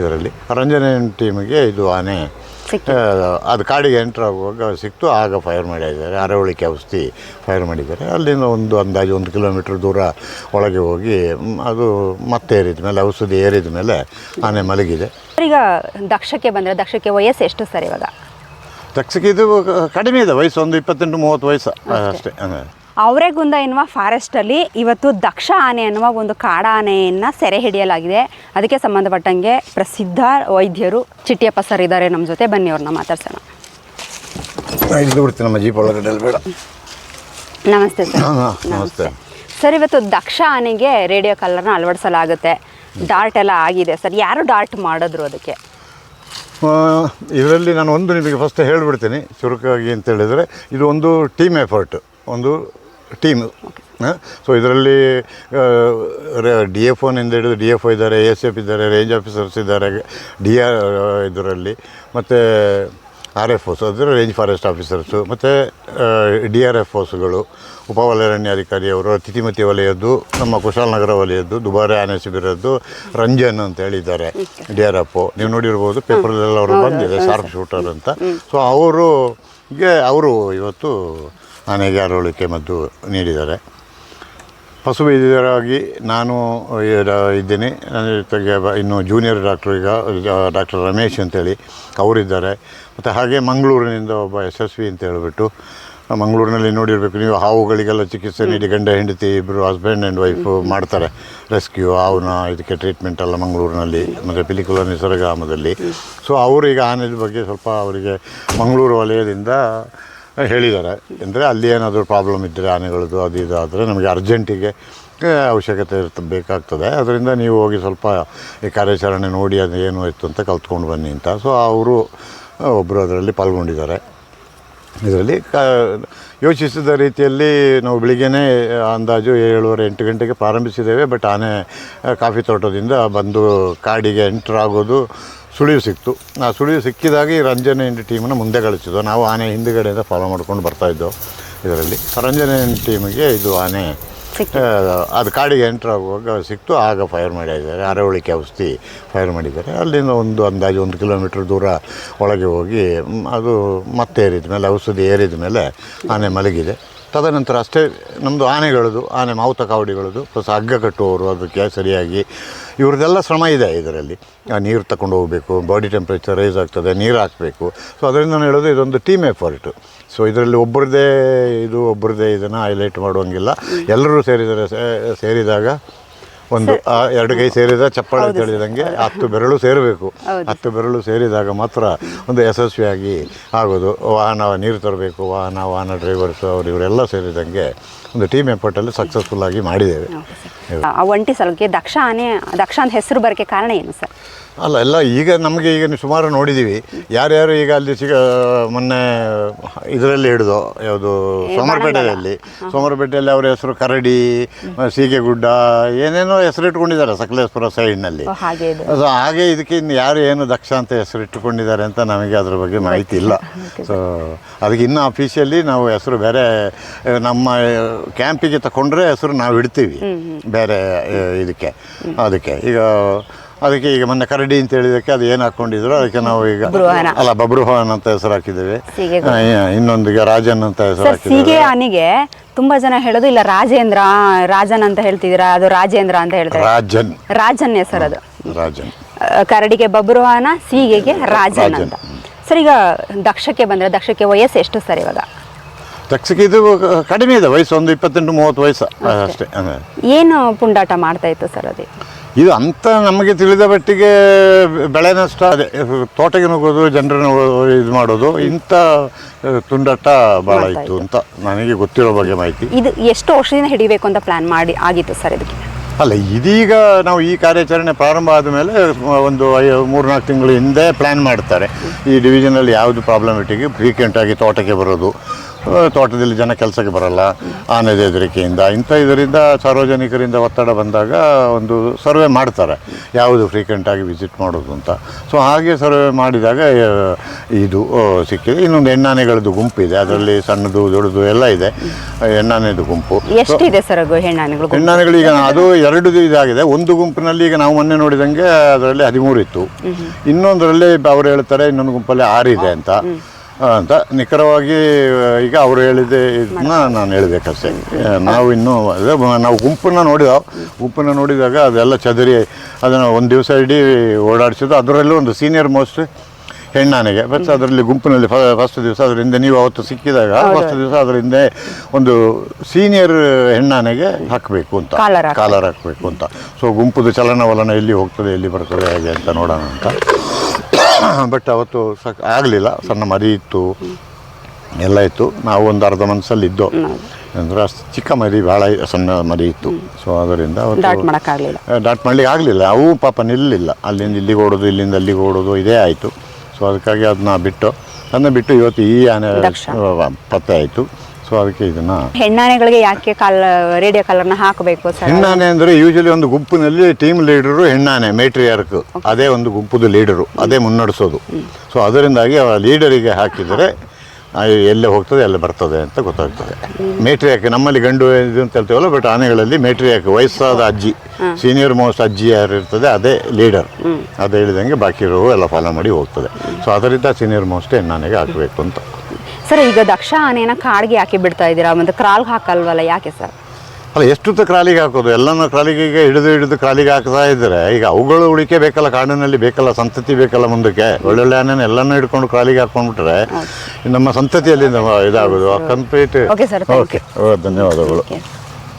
ಇದರಲ್ಲಿ. ರಂಜನೆಯನ್ ಟೀಮಿಗೆ ಇದು ಆನೆ ಅದು ಕಾಡಿಗೆ ಎಂಟ್ರ್ ಆಗುವಾಗ ಸಿಕ್ತು ಆಗ ಫೈರ್ ಮಾಡಿದ್ದಾರೆ. ಅರವಳಿಕೆ ಔಷಧಿ ಫೈರ್ ಮಾಡಿದ್ದಾರೆ. ಅಲ್ಲಿಂದ ಒಂದು ಅಂದಾಜು ಒಂದು ಕಿಲೋಮೀಟ್ರ್ ದೂರ ಒಳಗೆ ಹೋಗಿ ಅದು ಮತ್ತೆ ಏರಿದ ಮೇಲೆ ಔಷಧಿ ಏರಿದ ಮೇಲೆ ಆನೆ ಮಲಗಿದೆ. ಈಗ ದಕ್ಷಕ್ಕೆ ಬಂದರೆ ದಕ್ಷಕ್ಕೆ ವಯಸ್ಸು ಎಷ್ಟು ಸರ್ ಇವಾಗ? ದಕ್ಷಕ್ಕೆ ಇದು ಕಡಿಮೆ ಇದೆ ವಯಸ್ಸು ಒಂದು ಇಪ್ಪತ್ತೆಂಟು ಮೂವತ್ತು ವಯಸ್ಸು ಅಷ್ಟೇ. ಅವರೆಗುಂದ ಎನ್ನುವ ಫಾರೆಸ್ಟಲ್ಲಿ ಇವತ್ತು ದಕ್ಷ ಆನೆ ಅನ್ನುವ ಒಂದು ಕಾಡ ಆನೆಯನ್ನು ಸೆರೆ ಹಿಡಿಯಲಾಗಿದೆ. ಅದಕ್ಕೆ ಸಂಬಂಧಪಟ್ಟಂಗೆ ಪ್ರಸಿದ್ಧ ವೈದ್ಯರು ಚಿಟ್ಟಿಯಪ್ಪ ಸರ್ ಇದ್ದಾರೆ ನಮ್ಮ ಜೊತೆ. ಬನ್ನಿ ಅವ್ರನ್ನ ಮಾತಾಡ್ಸೋಣ. ಇಳಿದು ಬಿಡ್ತೀನಿ ನಮ್ಮ ಜೀಪ್ ಒಳಗಡೆ ಬೇಡ. ನಮಸ್ತೆ ಸರ್. ನಮಸ್ತೆ. ಸರ್ ಇವತ್ತು ದಕ್ಷ ಆನೆಗೆ ರೇಡಿಯೋ ಕಲರ್ನ ಅಳವಡಿಸಲಾಗುತ್ತೆ. ಡಾರ್ಟ್ ಎಲ್ಲ ಆಗಿದೆ ಸರ್. ಯಾರು ಡಾರ್ಟ್ ಮಾಡಿದ್ರು ಅದಕ್ಕೆ? ಇದರಲ್ಲಿ ನಾನು ಒಂದು ನಿಮಗೆ ಫಸ್ಟ್ ಹೇಳಿಬಿಡ್ತೀನಿ ಚುರುಕಾಗಿ ಅಂತ ಹೇಳಿದರೆ ಇದು ಒಂದು ಟೀಮ್ ಎಫರ್ಟ್. ಒಂದು ಟೀಮ್. ಸೊ ಇದರಲ್ಲಿ ಡಿ ಎಫ್ ಒನಿಂದ ಹಿಡಿದು ಡಿ ಎಫ್ ಒ ಇದ್ದಾರೆ ಎ ಎಸ್ ಎಫ್ ಇದ್ದಾರೆ ರೇಂಜ್ ಆಫೀಸರ್ಸ್ ಇದ್ದಾರೆ ಡಿ ಆರ್ ಇದರಲ್ಲಿ. ಮತ್ತು ಆರ್ ಎಫ್ ಓಸ್ ಅಂದರೆ ರೇಂಜ್ ಫಾರೆಸ್ಟ್ ಆಫೀಸರ್ಸು ಮತ್ತು ಡಿ ಆರ್ ಎಫ್ ಓಸ್ಗಳು ಉಪವಲಯರಣ್ಯಾಧಿಕಾರಿಯವರು ಅತಿಥಿಮತಿ ವಲಯದ್ದು ನಮ್ಮ ಕುಶಾಲನಗರ ವಲಯದ್ದು ದುಬಾರೆ ಆನೆ ಶಿಬಿರದ್ದು ರಂಜನ್ ಅಂತ ಹೇಳಿದ್ದಾರೆ ಡಿ ಆರ್ ಎಫ್ ನೀವು ನೋಡಿರ್ಬೋದು ಪೇಪರ್ಲೆಲ್ಲ ಅವರು ಬಂದಿದೆ ಶಾರ್ಪ್ ಶೂಟರ್ ಅಂತ. ಸೊ ಅವರು ಗೆ ಅವರು ಇವತ್ತು ಆನೆಗೆ ಅರವಳಿಕೆ ಮದ್ದು ನೀಡಿದ್ದಾರೆ. ಪಶು ವೈದ್ಯರಾಗಿ ನಾನು ಇದ್ದೀನಿ. ನನ್ನ ಜೊತೆಗೆ ಇನ್ನು ಜೂನಿಯರ್ ಡಾಕ್ಟರ್ ಈಗ ಡಾಕ್ಟರ್ ರಮೇಶ್ ಅಂತೇಳಿ ಅವರಿದ್ದಾರೆ. ಮತ್ತು ಹಾಗೆ ಮಂಗಳೂರಿನಿಂದ ಒಬ್ಬ ಯಶಸ್ವಿ ಅಂತ ಹೇಳಿಬಿಟ್ಟು ಮಂಗಳೂರಿನಲ್ಲಿ ನೋಡಿರಬೇಕು ನೀವು, ಹಾವುಗಳಿಗೆಲ್ಲ ಚಿಕಿತ್ಸೆ ನೀಡಿ ಗಂಡ, ಹೆಂಡತಿ ಇಬ್ಬರು ಹಸ್ಬೆಂಡ್ ಆ್ಯಂಡ್ ವೈಫು ಮಾಡ್ತಾರೆ. ರೆಸ್ಕ್ಯೂ ಹಾವನ್ನ ಇದಕ್ಕೆ ಟ್ರೀಟ್ಮೆಂಟ್ ಎಲ್ಲ ಮಂಗಳೂರಿನಲ್ಲಿ, ಮತ್ತು ಪಿಲಿಕುಲ ನಿಸರ್ಗಾಮದಲ್ಲಿ ಸೊ ಅವರು ಈಗ ಆನೆದ ಬಗ್ಗೆ ಸ್ವಲ್ಪ ಅವರಿಗೆ ಮಂಗಳೂರು ವಲಯದಿಂದ ಹೇಳಿದ್ದಾರೆ. ಅಂದರೆ ಅಲ್ಲಿ ಏನಾದರೂ ಪ್ರಾಬ್ಲಮ್ ಇದ್ದರೆ ಆನೆಗಳದ್ದು ಅದು ಇದು ಆದರೆ ನಮಗೆ ಅರ್ಜೆಂಟಿಗೆ ಅವಶ್ಯಕತೆ ಇರ್ತ, ಬೇಕಾಗ್ತದೆ. ಅದರಿಂದ ನೀವು ಹೋಗಿ ಸ್ವಲ್ಪ ಈ ಕಾರ್ಯಾಚರಣೆ ನೋಡಿ ಅದು ಏನು ಇತ್ತು ಅಂತ ಕಲ್ತ್ಕೊಂಡು ಬನ್ನಿ ಅಂತ. ಸೊ ಅವರು ಒಬ್ಬರು ಅದರಲ್ಲಿ ಪಾಲ್ಗೊಂಡಿದ್ದಾರೆ. ಇದರಲ್ಲಿ ಕ ಯೋಚಿಸಿದ ರೀತಿಯಲ್ಲಿ ನಾವು ಬೆಳಿಗ್ಗೆನೇ ಅಂದಾಜು ಏಳುವರೆ ಎಂಟು ಗಂಟೆಗೆ ಪ್ರಾರಂಭಿಸಿದ್ದೇವೆ. ಬಟ್ ಆನೆ ಕಾಫಿ ತೋಟದಿಂದ ಬಂದು ಕಾಡಿಗೆ ಎಂಟ್ರ್ ಆಗೋದು ಸುಳಿವು ಸಿಕ್ತು. ಆ ಸುಳಿವು ಸಿಕ್ಕಿದಾಗ ಈ ರಂಜನೆ ಇಂಡಿ ಟೀಮನ್ನು ಮುಂದೆ ಕಳಿಸಿದ್ದು. ನಾವು ಆನೆ ಹಿಂದುಗಡೆಯಿಂದ ಫಾಲೋ ಮಾಡ್ಕೊಂಡು ಬರ್ತಾಯಿದ್ದೋ ಇದರಲ್ಲಿ. ರಂಜನೆ ಟೀಮಿಗೆ ಇದು ಆನೆ. ಅದು ಕಾಡಿಗೆ ಎಂಟ್ರ್ ಆಗುವಾಗ ಸಿಕ್ತು. ಆಗ ಫೈರ್ ಮಾಡಿದ್ದಾರೆ. ಅರವಳಿಕೆ ಔಷಧಿ ಫೈರ್ ಮಾಡಿದ್ದಾರೆ. ಅಲ್ಲಿಂದ ಒಂದು ಅಂದಾಜು ಒಂದು ಕಿಲೋಮೀಟ್ರ್ ದೂರ ಒಳಗೆ ಹೋಗಿ ಅದು ಮತ್ತೆ ಏರಿದ ಮೇಲೆ ಔಷಧಿ ಏರಿದ ಮೇಲೆ ಆನೆ ಮಲಗಿದೆ. ತದನಂತರ ಅಷ್ಟೇ ನಮ್ಮದು ಆನೆಗಳದು, ಆನೆ ಮಾವುತ ಕಾವಡಿಗಳದು, ಪ್ಲಸ್ ಹಗ್ಗ ಕಟ್ಟುವವರು ಅದಕ್ಕೆ ಸರಿಯಾಗಿ ಇವ್ರದ್ದೆಲ್ಲ ಶ್ರಮ ಇದೆ ಇದರಲ್ಲಿ. ನೀರು ತಗೊಂಡು ಹೋಗಬೇಕು ಬಾಡಿ ಟೆಂಪ್ರೇಚರ್ ರೈಸ್ ಆಗ್ತದೆ, ನೀರು ಹಾಕಬೇಕು. ಸೊ ಅದರಿಂದ ನಾನು ಹೇಳೋದು ಇದೊಂದು ಟೀಮ್ ಎಫರ್ಟು ಸೊ ಇದರಲ್ಲಿ ಒಬ್ಬರದೇ ಇದು ಒಬ್ಬರದೇ ಇದನ್ನು ಹೈಲೈಟ್ ಮಾಡುವಂಗಿಲ್ಲ. ಎಲ್ಲರೂ ಸೇರಿದರೆ ಸೇರಿದಾಗ ಒಂದು ಆ ಎರಡು ಕೈ ಸೇರಿದ ಚಪ್ಪಾಳೆ ಅಂತ ಹೇಳಿದಂಗೆ ಹತ್ತು ಬೆರಳು ಸೇರಬೇಕು. ಹತ್ತು ಬೆರಳು ಸೇರಿದಾಗ ಮಾತ್ರ ಒಂದು ಯಶಸ್ವಿಯಾಗಿ ಆಗೋದು. ವಾಹನ ನೀರು ತರಬೇಕು. ವಾಹನ ವಾಹನ ಡ್ರೈವರ್ಸು ಅವರು ಇವರೆಲ್ಲ ಸೇರಿದಂಗೆ ಒಂದು ಟೀಮ್ ಎಫರ್ಟಲ್ಲಿ ಸಕ್ಸಸ್ಫುಲ್ಲಾಗಿ ಮಾಡಿದ್ದೇವೆ. ಆ ಒಂಟಿ ಸಲಕ್ಕೆ ದಕ್ಷ ಆನೆ ದಕ್ಷ ಅಂತ ಹೆಸರು ಬರೋಕ್ಕೆ ಕಾರಣ ಏನು ಸರ್? ಅಲ್ಲ ಎಲ್ಲ ಈಗ ನಮಗೆ ಈಗ ನೀವು ಸುಮಾರು ನೋಡಿದ್ದೀವಿ ಯಾರ್ಯಾರು ಈಗ ಅಲ್ಲಿ ಸಿಗ ಮೊನ್ನೆ ಇದರಲ್ಲಿ ಹಿಡಿದು ಯಾವುದು ಸೋಮರಪೇಟೆಯಲ್ಲಿ. ಸೋಮರಪೇಟೆಯಲ್ಲಿ ಅವರ ಹೆಸರು ಕರಡಿ ಸೀಗೆಗುಡ್ಡ ಏನೇನೋ ಹೆಸರು ಇಟ್ಕೊಂಡಿದ್ದಾರೆ ಸಕಲೇಶ್ವರ ಸೈಡ್ನಲ್ಲಿ ಅದು ಹಾಗೆ ಇದಕ್ಕೆ ಇನ್ನು ಯಾರು ಏನು ದಕ್ಷ ಅಂತ ಹೆಸರು ಇಟ್ಟುಕೊಂಡಿದ್ದಾರೆ ಅಂತ ನಮಗೆ ಅದ್ರ ಬಗ್ಗೆ ಮಾಹಿತಿ ಇಲ್ಲ. ಸೊ ಅದಕ್ಕೆ ಇನ್ನೂ ಅಫಿಷಿಯಲಿ ನಾವು ಹೆಸರು ಬೇರೆ ನಮ್ಮ ಕ್ಯಾಂಪಿಗೆ ತಗೊಂಡ್ರೆ ಹೆಸರು ನಾವು ಇಡ್ತೀವಿ. ಬೇರೆ ಇದಕ್ಕೆ. ಅದಕ್ಕೆ. ಈಗ ಅದಕ್ಕೆ ಈಗ ಮೊನ್ನೆ ಕರಡಿ ಅಂತ ಹೇಳಿದಕ್ಕೆ ಅದು ಏನು ಹಾಕೊಂಡಿದ್ರು? ಅದಕ್ಕೆ ನಾವು ಈಗ. ಅಲ್ಲ ಬಬ್ರುಹವನ್ ಅಂತ ಹೆಸರು ಹಾಕಿದ್ದೇವೆ. ಇನ್ನೊಂದು ಈಗ ಇನ್ನೊಂದಿಗೆ ರಾಜನ್ ಅಂತ ಹೆಸರು ಹಾಕಿದ್ದೇವೆ. ಆನೆಗೆ ತುಂಬಾ ಜನ ಹೇಳೋದು ಇಲ್ಲ ರಾಜೇಂದ್ರ ರಾಜನ್ ಅಂತ ಹೇಳ್ತಿದ್ದೀರಾ? ಅದು ರಾಜೇಂದ್ರ ಅಂತ ಹೇಳ್ತಾರೆ. ರಾಜನ್. ರಾಜನ್ ಹೆಸರು ಅದು. ರಾಜನ್. ಕರಡಿಗೆ ಬಬ್ರುವಾಹನ ಸೀಗೆಗೆ ರಾಜನ್. ಅಂತ. ಸರ್ ಈಗ ದಕ್ಷಕ್ಕೆ ಬಂದ್ರೆ ದಕ್ಷಕ್ಕೆ ವಯಸ್ಸು ಎಷ್ಟು ಸರ್ ಇವಾಗ? ದಕ್ಷಕ್ಕೆ ಇದು ಕಡಿಮೆ ಇದೆ ವಯಸ್ಸು ಒಂದು ಇಪ್ಪತ್ತೆಂಟು ಮೂವತ್ತು ವಯಸ್ಸು ಅಷ್ಟೇ ಏನು ಪುಂಡಾಟ ಮಾಡ್ತಾ ಇತ್ತು ಸರ್ ಅದು? ಇದು ಅಂತ ನಮಗೆ ತಿಳಿದ ಮಟ್ಟಿಗೆ ಬೆಳೆ ನಷ್ಟ ಅದೇ. ತೋಟಕ್ಕೆ ನುಗ್ಗೋದು ಜನರನ್ನು ಇದು ಮಾಡೋದು ಇಂಥ ತುಂಡಾಟ ಭಾಳ ಇತ್ತು ಅಂತ ನನಗೆ ಗೊತ್ತಿರೋ ಬಗ್ಗೆ ಮಾಹಿತಿ. ಇದು ಎಷ್ಟು ವರ್ಷದಿಂದ ಹಿಡಿಬೇಕು ಅಂತ ಪ್ಲಾನ್ ಮಾಡಿ ಆಗಿತ್ತು ಸರ್ ಇದಕ್ಕೆ? ಅಲ್ಲ ಇದೀಗ ನಾವು ಈ ಕಾರ್ಯಾಚರಣೆ ಪ್ರಾರಂಭ ಆದಮೇಲೆ ಒಂದು ಮೂರು ಮೂರ್ನಾಲ್ಕು ತಿಂಗಳು ಹಿಂದೆ ಪ್ಲ್ಯಾನ್ ಮಾಡ್ತಾರೆ. ಈ ಡಿವಿಷನಲ್ಲಿ ಯಾವುದು ಪ್ರಾಬ್ಲಮೆಟಿಗೆ ಫ್ರೀಕ್ವೆಂಟಾಗಿ ತೋಟಕ್ಕೆ ಬರೋದು. ತೋಟದಲ್ಲಿ ಜನ ಕೆಲಸಕ್ಕೆ ಬರಲ್ಲ. ಆನೆದ ಹೆದರಿಕೆಯಿಂದ. ಇಂಥ ಇದರಿಂದ ಸಾರ್ವಜನಿಕರಿಂದ ಒತ್ತಡ ಬಂದಾಗ ಒಂದು ಸರ್ವೆ ಮಾಡ್ತಾರೆ. ಯಾವುದು ಫ್ರೀಕ್ವೆಂಟಾಗಿ ವಿಸಿಟ್ ಮಾಡೋದು ಅಂತ. ಸೊ ಹಾಗೆ ಸರ್ವೆ ಮಾಡಿದಾಗ ಇದು ಸಿಕ್ಕಿದೆ. ಇನ್ನೊಂದು ಹೆಣ್ಣಾನೆಗಳದ್ದು ಗುಂಪು ಇದೆ ಅದರಲ್ಲಿ ಸಣ್ಣದು ದೊಡ್ಡದು ಎಲ್ಲ ಇದೆ. ಹೆಣ್ಣಾನೆದು ಗುಂಪು. ಎಷ್ಟಿದೆ ಸರ್ ಹೆಣ್ಣಾನೆಗಳು ಹೆಣ್ಣಾನೆಗಳು ಈಗ ಅದು ಎರಡು ಇದಾಗಿದೆ. ಒಂದು ಗುಂಪಿನಲ್ಲಿ ಈಗ ನಾವು ಮೊನ್ನೆ ನೋಡಿದಂಗೆ ಅದರಲ್ಲಿ ಹದಿಮೂರು ಇತ್ತು. ಇನ್ನೊಂದರಲ್ಲಿ ಅವ್ರು ಹೇಳ್ತಾರೆ ಇನ್ನೊಂದು ಗುಂಪಲ್ಲಿ ಆರು ಇದೆ ಅಂತ. ಅಂತ ನಿಖರವಾಗಿ ಈಗ ಅವರು ಹೇಳಿದ್ದೆ ಇದನ್ನ ನಾನು ಹೇಳಬೇಕಷ್ಟೇ ನಾವು ಇನ್ನೂ ಅದೇ ನಾವು ಗುಂಪನ್ನು ನೋಡಿದ ಗುಂಪನ್ನು ನೋಡಿದಾಗ ಅದೆಲ್ಲ ಚದರಿ ಅದನ್ನು ಒಂದು ದಿವಸ ಇಡೀ ಓಡಾಡಿಸಿದ್ದು ಅದರಲ್ಲೂ ಒಂದು ಸೀನಿಯರ್ ಮೋಸ್ಟ್ ಹೆಣ್ಣಾನೆಗೆ. ಬಟ್ ಅದರಲ್ಲಿ ಗುಂಪಿನಲ್ಲಿ ಫಸ್ಟ್ ದಿವಸ ಅದರಿಂದ ನೀವು ಅವತ್ತು ಸಿಕ್ಕಿದಾಗ ಫಸ್ಟ್ ದಿವಸ ಅದರಿಂದ ಒಂದು ಸೀನಿಯರ್ ಹೆಣ್ಣಾನೆಗೆ ಹಾಕಬೇಕು ಅಂತ. ಕಾಲರ್ ಕಾಲರ್ ಹಾಕಬೇಕು ಅಂತ. ಸೊ ಗುಂಪುದು ಚಲನವಲನ ಎಲ್ಲಿ ಹೋಗ್ತದೆ ಎಲ್ಲಿ ಬರ್ತದೆ ಹೇಗೆ ಅಂತ ನೋಡೋಣ ಅಂತ. ಬಟ್ ಅವತ್ತು ಸಕ್ ಆಗಲಿಲ್ಲ. ಸಣ್ಣ ಮರಿ ಇತ್ತು. ಎಲ್ಲ ಇತ್ತು. ನಾವು ಒಂದು ಅರ್ಧ ಮನಸ್ಸಲ್ಲಿ ಇದ್ದೋ. ಅಂದ್ರೆ ಅಷ್ಟು ಚಿಕ್ಕ ಮರಿ ಭಾಳ ಸಣ್ಣ ಮರಿ ಇತ್ತು. ಸೊ ಅದರಿಂದ ಡಾಟ್ ಮಾಡೋಕ್ಕಾಗಲಿಲ್ಲ ಡಾಟ್ ಮಾಡಲಿಕ್ಕೆ ಆಗಲಿಲ್ಲ. ಅವು ಪಾಪ ನಿಲ್ಲಲಿಲ್ಲ ಅಲ್ಲಿಂದ ಇಲ್ಲಿಗೆ ಓಡೋದು ಇಲ್ಲಿಂದ ಅಲ್ಲಿಗೆ ಓಡೋದು ಇದೇ ಆಯಿತು. ಸೊ ಅದಕ್ಕಾಗಿ ಅದನ್ನ ಬಿಟ್ಟು ಅದನ್ನ ಬಿಟ್ಟು ಇವತ್ತು ಈ ಆನೆ. ಪತ್ತೆ ಆಯಿತು. ಸೊ ಅದಕ್ಕೆ ಇದನ್ನು? ಹೆಣ್ಣಾನೆಗಳಿಗೆ ಯಾಕೆ ಕಾಲ್ ರೇಡಿಯೋ ಕಲರ್ನ ಹಾಕಬೇಕು ಸರ್? ಹೆಣ್ಣಾನೆ ಅಂದರೆ ಯೂಶಲಿ ಒಂದು ಗುಂಪಿನಲ್ಲಿ ಟೀಮ್ ಲೀಡರು ಹೆಣ್ಣಾನೆ ಮೇಟ್ರಿಯಾರ್ಕ್ ಅದೇ ಒಂದು ಗುಂಪುದು ಲೀಡರು ಅದೇ ಮುನ್ನಡೆಸೋದು. ಸೊ ಅದರಿಂದಾಗಿ ಆ ಲೀಡರಿಗೆ ಹಾಕಿದರೆ ಎಲ್ಲೇ ಹೋಗ್ತದೆ ಎಲ್ಲ ಬರ್ತದೆ ಅಂತ ಗೊತ್ತಾಗ್ತದೆ. ಮೇಟ್ರಿಯಾಕ್ ನಮ್ಮಲ್ಲಿ ಗಂಡು ಇದು ಅಂತ ಹೇಳ್ತೇವಲ್ಲ ಬಟ್ ಆನೆಗಳಲ್ಲಿ ಮೇಟ್ರಿಯಾಕ್ ವಯಸ್ಸಾದ ಅಜ್ಜಿ ಸೀನಿಯರ್ ಮೋಸ್ಟ್ ಅಜ್ಜಿ ಯಾರು ಇರ್ತದೆ ಅದೇ ಲೀಡರ್ ಅದು ಹೇಳಿದಂಗೆ ಬಾಕಿ ಇರೋವು ಎಲ್ಲ ಫಾಲೋ ಮಾಡಿ ಹೋಗ್ತದೆ. ಸೊ ಅದರಿಂದ ಸೀನಿಯರ್ ಮೋಸ್ಟ್ ಹೆಣ್ಣಾನೆಗೆ ಹಾಕಬೇಕು ಅಂತ. ಸರ್ ಈಗ ದಕ್ಷ ಆನೆನ ಕಾಡಿಗೆ ಯಾಕೆ ಬಿಡ್ತಾ ಇದ್ದೀರಾ? ಮತ್ತೆ ಕ್ರಾಲ್ಗೆ ಹಾಕಲ್ವಲ್ಲ ಯಾಕೆ ಸರ್? ಅಲ್ಲ ಎಷ್ಟು ಕ್ರಾಲಿಗೆ ಹಾಕೋದು? ಎಲ್ಲನೂ ಕ್ರಾಲಿಗೆ ಹಿಡಿದು ಹಿಡಿದು ಕ್ರಾಲಿಗೆ ಹಾಕ್ತಾ ಇದ್ದರೆ. ಈಗ ಅವುಗಳು ಉಳಿಕೆ ಬೇಕಲ್ಲ ಕಾಡಿನಲ್ಲಿ ಬೇಕಲ್ಲ ಸಂತತಿ ಬೇಕಲ್ಲ ಮುಂದಕ್ಕೆ? ಒಳ್ಳೊಳ್ಳೆ ಆನೆನ ಎಲ್ಲನೂ ಹಿಡ್ಕೊಂಡು ಕ್ರಾಲಿಗೆ ಹಾಕೊಂಡ್ಬಿಟ್ರೆ ನಮ್ಮ ಸಂತತಿಯಲ್ಲಿ ಇದಾಗೋದು. ಕಂಪ್ಲೀಟ್ ಓಕೆ ಸರ್ ಓಕೆ ಧನ್ಯವಾದಗಳು.